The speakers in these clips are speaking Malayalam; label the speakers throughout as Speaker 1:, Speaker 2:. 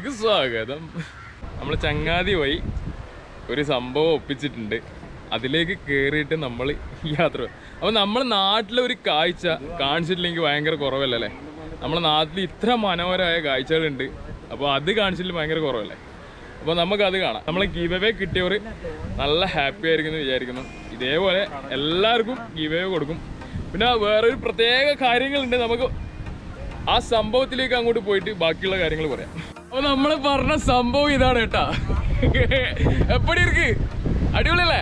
Speaker 1: ബ്ലോഗിലേക്ക് സ്വാഗതം. നമ്മൾ ചങ്ങാതി വഴി ഒരു സംഭവം ഒപ്പിച്ചിട്ടുണ്ട്. അതിലേക്ക് കയറിയിട്ട് നമ്മൾ യാത്ര അപ്പോൾ നമ്മളെ നാട്ടിലെ ഒരു കാഴ്ച കാണിച്ചിട്ടില്ലെങ്കിൽ ഭയങ്കര കുറവല്ലേ? നമ്മുടെ നാട്ടിൽ ഇത്ര മനോഹരമായ കാഴ്ചകളുണ്ട്. അപ്പോൾ അത് കാണിച്ചിട്ട് ഭയങ്കര കുറവല്ലേ? അപ്പോൾ നമുക്കത് കാണാം. നമ്മളെ ഗീവേ കിട്ടിയവർ നല്ല ഹാപ്പി ആയിരിക്കും എന്ന് വിചാരിക്കുന്നു. ഇതേപോലെ എല്ലാവർക്കും ഗീവേ കൊടുക്കും. പിന്നെ വേറൊരു പ്രത്യേക കാര്യങ്ങളുണ്ട്. നമുക്ക് ആ സംഭവത്തിലേക്ക് അങ്ങോട്ട് പോയിട്ട് ബാക്കിയുള്ള കാര്യങ്ങൾ പറയാം. അപ്പൊ നമ്മൾ പറഞ്ഞ സംഭവം ഇതാണ് കേട്ടാ. എപ്പടി ഇരിക്ക്? അടിപൊളിയല്ലേ?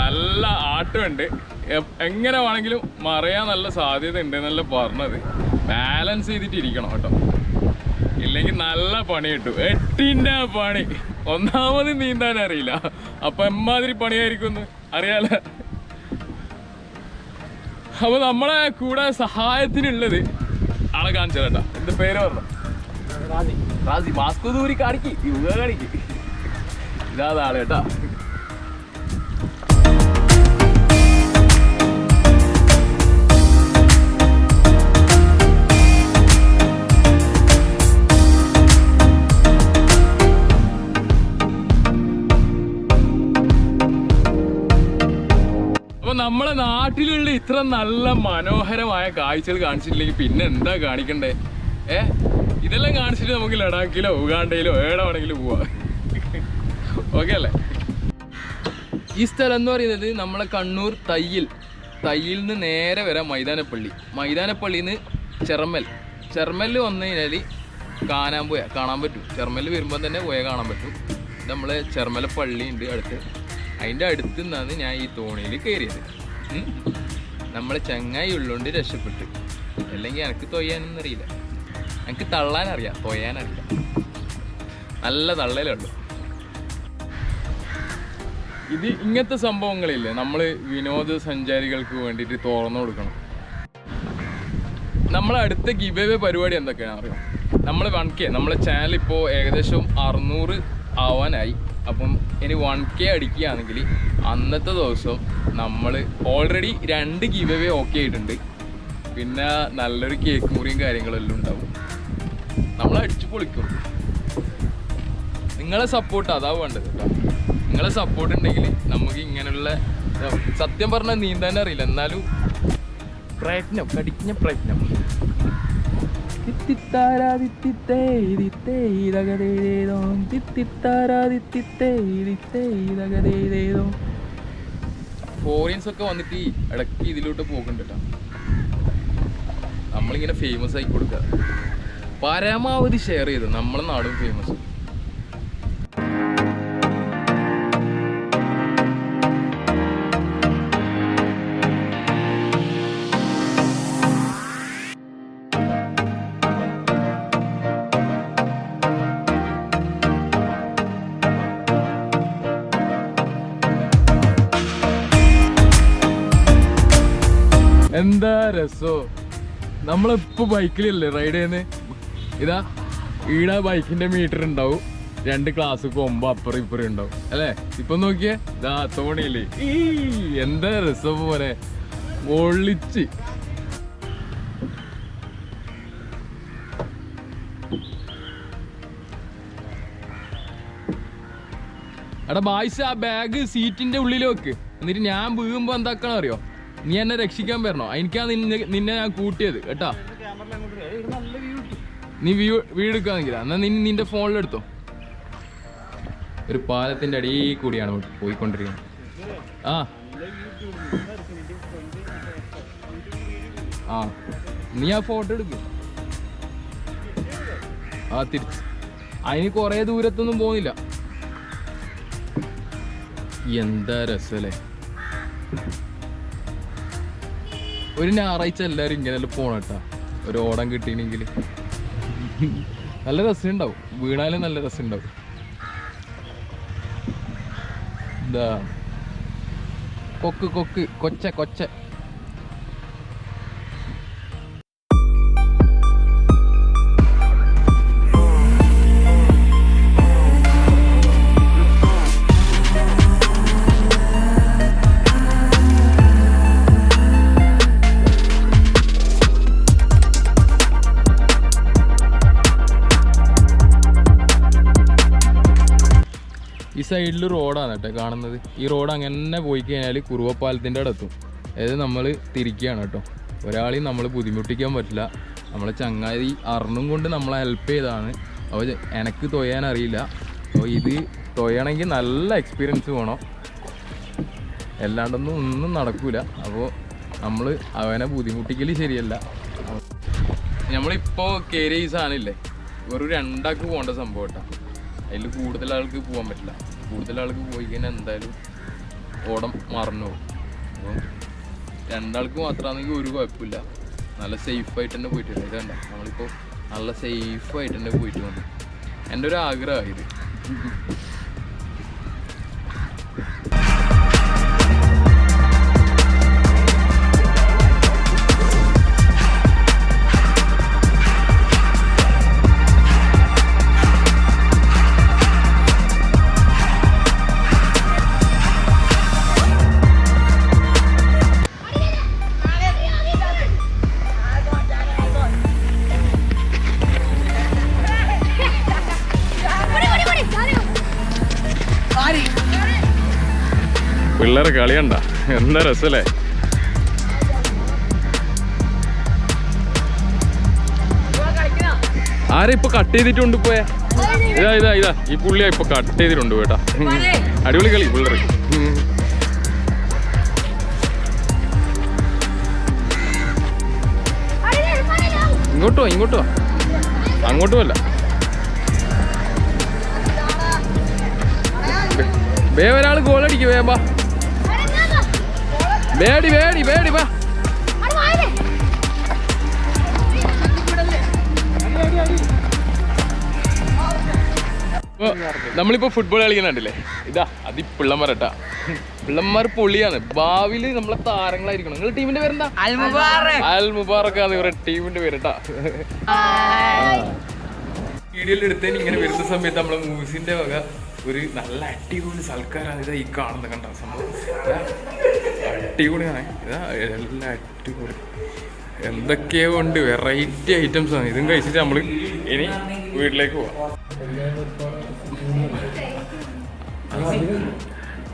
Speaker 1: നല്ല ആട്ടുണ്ട് എങ്ങനെ വേണമെങ്കിലും മറിയാൻ നല്ല സാധ്യത ഉണ്ട് എന്നല്ല പറഞ്ഞത്. ബാലൻസ് ചെയ്തിട്ട് ഇരിക്കണം കേട്ടോ. ഇല്ലെങ്കിൽ നല്ല പണി കിട്ടും. എട്ടിന്റെ പണി. ഒന്നാമത് നീന്താൻ അറിയില്ല. അപ്പൊ എമ്മാതിരി പണിയായിരിക്കും അറിയാല? അപ്പൊ നമ്മളെ കൂടെ സഹായത്തിനുള്ളത് ആളെ കാണിച്ചു കേട്ടാ. എന്ത് പേര് പറഞ്ഞു? റാസി റാസി മാസ്കോ ദൂരി കാണിക്ക്. യുഗ കാണിക്ക്. ഇതാ ആൾ കേട്ടാ. നമ്മളെ നാട്ടിലുള്ള ഇത്ര നല്ല മനോഹരമായ കാഴ്ചകൾ കാണിച്ചിട്ടില്ലെങ്കിൽ പിന്നെ എന്താ കാണിക്കണ്ടേ? ഏ? ഇതെല്ലാം കാണിച്ചിട്ട് നമുക്ക് ലഡാക്കിലോ ഉഗാണ്ടയിലോ എവിടെ വേണമെങ്കിലും പോവാ. ഓക്കെ അല്ലേ? ഈ സ്ഥലം എന്ന് പറയുന്നത് നമ്മളെ കണ്ണൂർ തയ്യിൽ. തയ്യിൽ നിന്ന് നേരെ വരാം മൈതാനപ്പള്ളി. മൈതാനപ്പള്ളിയിൽ നിന്ന് ചെറമ്മൽ ചെറമ്മലിൽ വന്നു കഴിഞ്ഞാൽ കാണാൻ പോയാൽ കാണാൻ പറ്റും. ചെറമ്മലിൽ വരുമ്പോൾ തന്നെ പോയാൽ കാണാൻ പറ്റും. നമ്മൾ ചെറമ്മല പള്ളി ഉണ്ട് അടുത്ത്. അതിന്റെ അടുത്ത് നിന്നാണ് ഞാൻ ഈ തോണിയിൽ കയറിയത്. നമ്മളെ ചങ്ങായി ഉള്ളോണ്ട് രക്ഷപ്പെട്ടു. അല്ലെങ്കിൽ എനിക്ക് തൊയ്യാനൊന്നും അറിയില്ല എനിക്ക് തള്ളാനറിയാം. തൊയ്യാനറിയില്ല. നല്ല തള്ളലുള്ളൂ ഇത് ഇങ്ങനത്തെ സംഭവങ്ങളില്ലേ? നമ്മൾ വിനോദസഞ്ചാരികൾക്ക് വേണ്ടിയിട്ട് തുറന്നു കൊടുക്കണം. നമ്മളെ അടുത്ത ഗിബേവേ പരിപാടി എന്തൊക്കെയാണ് അറിയാം നമ്മൾ വൺ കെ നമ്മളെ ചാനൽ ഇപ്പോൾ ഏകദേശം അറുന്നൂറ് ആവാനായി. അപ്പം ഇനി വൺ കെ അടിക്കുകയാണെങ്കിൽ അന്നത്തെ ദിവസം നമ്മൾ ഓൾറെഡി രണ്ട് ഗിബേവേ ഓക്കെ ആയിട്ടുണ്ട്. പിന്നെ നല്ലൊരു കേക്ക് മുറിയും കാര്യങ്ങളെല്ലാം ഉണ്ടാവും. നമ്മൾ അടിച്ചു പൊളിക്കും. നിങ്ങളെ സപ്പോർട്ട് അതാ വേണ്ടത് നിങ്ങളെ സപ്പോർട്ട് ഉണ്ടെങ്കിൽ നമുക്ക് ഇങ്ങനെയുള്ള സത്യം പറഞ്ഞാൽ നീന്താൻ അറിയില്ല. എന്നാലും പ്രയത്നം കടിഞ്ഞ പ്രയത്നം. ഫോറിയൻസ് ഒക്കെ വന്നിട്ട് ഇടയ്ക്ക് ഇതിലോട്ട് പോകുന്നുണ്ട് കേട്ടോ നമ്മളിങ്ങനെ ഫേമസ് ആയി കൊടുക്കുക. പരമാവധി ഷെയർ ചെയ്തു നമ്മളെ നാടും ഫേമസ് എന്താ രസോ? നമ്മളിപ്പോ ബൈക്കിലല്ലേ റൈഡ് ചെയ്യുന്നത് ഇതാ ഈടെ ബൈക്കിന്റെ മീറ്റർ ഉണ്ടാവും രണ്ട് ക്ലാസ് പോകുമ്പോ അപ്പുറം ഇപ്പുറം ഉണ്ടാവും അല്ലേ? ഇപ്പൊ നോക്കിയേ ഇതാ തോണിയില്ലേ ഈ എന്താ രസം പോലെ ഒളിച്ച്. എടാ ബായ്സ് ആ ബാഗ് സീറ്റിന്റെ ഉള്ളിൽ വെക്ക്. എന്നിട്ട് ഞാൻ വീഴുമ്പോ എന്താക്കണം അറിയോ നീ എന്നെ രക്ഷിക്കാൻ വരണോ? എനിക്കാ നിന്നെ ഞാൻ കൂട്ടിയത് കേട്ടാ? നീ വ്യൂ വീട് എടുക്കാന്നെങ്കിലാ എന്നാ നീ നിന്റെ ഫോണിൽ എടുത്തോ ഒരു പാലത്തിന്റെ അടിയിൽ കൂടിയാണ് പോയിക്കൊണ്ടിരിക്കുന്നത്. ആ. ആ. നീ ആ ഫോട്ടോ എടുക്കും. ആ തിരിച്ച്. അതിന് കുറേ ദൂരത്തൊന്നും പോകുന്നില്ല. എന്താ രസല്ലേ? ഒരു ഞായറാഴ്ച എല്ലാവരും ഇങ്ങനെ കേട്ടോ. ഒരു ഓടം കിട്ടിയില്ലെങ്കിൽ നല്ല രസമുണ്ടാവും. വീണാലും നല്ല രസമുണ്ടാവും. എന്താ കൊക്ക് കൊക്ക്. കൊച്ച കൊച്ച. സൈഡിൽ റോഡാണ് കേട്ടോ കാണുന്നത്. ഈ റോഡ് അങ്ങനെ പോയി കഴിഞ്ഞാൽ കുറുവപ്പാലത്തിന്റെ അടുത്തും അതായത് നമ്മൾ തിരിക്കുകയാണ് കേട്ടോ ഒരാളെയും നമ്മൾ ബുദ്ധിമുട്ടിക്കാൻ പറ്റില്ല. നമ്മളെ ചങ്ങാതി അറിഞ്ഞും കൊണ്ട് നമ്മളെ ഹെൽപ്പ് ചെയ്താണ്. അപ്പോൾ എനിക്ക് തൊയ്യാൻ അറിയില്ല. അപ്പോൾ ഇത് തൊയ്യണമെങ്കിൽ നല്ല എക്സ്പീരിയൻസ് വേണം. അല്ലാണ്ടൊന്നും ഒന്നും നടക്കില്ല അപ്പോൾ നമ്മൾ അവനെ ബുദ്ധിമുട്ടിക്കൽ ശരിയല്ല. നമ്മളിപ്പോൾ കയറിയ സാധനമില്ലേ? വെറും രണ്ടാൾക്ക് പോകേണ്ട സംഭവം കേട്ടോ. അതിൽ കൂടുതൽ ആൾക്ക് പോകാൻ പറ്റില്ല. കൂടുതൽ ആൾക്ക് പോയി കഴിഞ്ഞാൽ എന്തായാലും ഓടം മറന്നു പോകും. അപ്പം രണ്ടാൾക്ക് മാത്രമാണെങ്കിൽ ഒരു കുഴപ്പമില്ല. നല്ല സേഫായിട്ട് തന്നെ പോയിട്ട് വരും ഇതണ്ട നമ്മളിപ്പോൾ നല്ല സേഫായിട്ട് തന്നെ പോയിട്ട് വന്നു. എന്റെ ഒരു ആഗ്രഹമാണ് ഇത് പിള്ളേരെ കളിയണ്ട. എന്താ രസല്ലേ? ആരാ ഇപ്പൊ കട്ട് ചെയ്തിട്ടുണ്ട് പോയെ ഇതാ ഇതാ ഇതാ. ഈ പുള്ളിയാ ഇപ്പൊ കട്ട് ചെയ്തിട്ടുണ്ട് കേട്ടാ. അടിപൊളി കളി പിള്ളേർ ഇങ്ങോട്ടോ ഇങ്ങോട്ടോ അങ്ങോട്ടുമല്ല വേ ഒരാൾ ഗോൾ അടിക്കും വേ. ബാ വേടി വേടി വേടി വാ. നമ്മളിപ്പോ ഫുട്ബോൾ കളിക്കുന്നുണ്ടല്ലേ ഇതാ അതി പിള്ളമാർ കേട്ടാ. പിള്ളമാർ പൊളിയാണ്. ഭാവിയിൽ നമ്മളെ താരങ്ങളായിരിക്കണം. നിങ്ങളുടെ ടീമിന്റെ പേരെന്താ? അൽ മുബാറക് ആണ് ഇവരുടെ ടീമിന്റെ പേരട്ടാ വീഡിയോയിൽ എടുത്തതിന് ഇങ്ങനെ വരുന്ന സമയത്ത് നമ്മളെ മൂസിന്റെ വക ഒരു നല്ല അടിപൊളി സൽക്കാരാണ് ഇതാ ഈ കാണുന്ന കണ്ട? സംഭവം അടിപൊളിയാണ് ഇതാ എല്ലാം അടിപൊളി. എന്തൊക്കെയോ ഉണ്ട്. വെറൈറ്റി ഐറ്റംസ് ആണ്. ഇതും കഴിച്ചിട്ട് നമ്മൾ ഇനി വീട്ടിലേക്ക് പോവാം.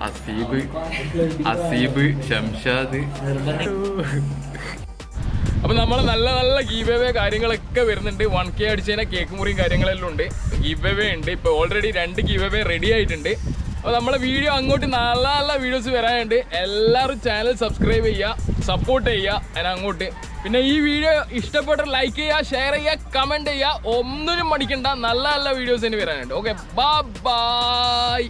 Speaker 1: അസീബ് അസീബ് ഷംഷാദ്. അപ്പൊ നമ്മൾ നല്ല നല്ല ഗീവ് കാര്യങ്ങളൊക്കെ വരുന്നുണ്ട്. വൺ കെ അടിച്ചതിനെ കേക്ക് മുറിയും കാര്യങ്ങളെല്ലാം ഉണ്ട്. ഗീവ് ഉണ്ട്. ഇപ്പൊ ഓൾറെഡി രണ്ട് ഗീവ് റെഡി ആയിട്ടുണ്ട്. അപ്പൊ നമ്മളെ വീഡിയോ അങ്ങോട്ട് നല്ല നല്ല വീഡിയോസ് വരാനുണ്ട്. എല്ലാവരും ചാനൽ സബ്സ്ക്രൈബ് ചെയ്യുക സപ്പോർട്ട് ചെയ്യുക അതിന് അങ്ങോട്ട്. പിന്നെ ഈ വീഡിയോ ഇഷ്ടപ്പെട്ട ലൈക്ക് ചെയ്യുക ഷെയർ ചെയ്യുക കമന്റ് ചെയ്യുക ഒന്നിനും മടിക്കണ്ട നല്ല നല്ല വീഡിയോസ് ഇനി വരാനുണ്ട്. Okay bye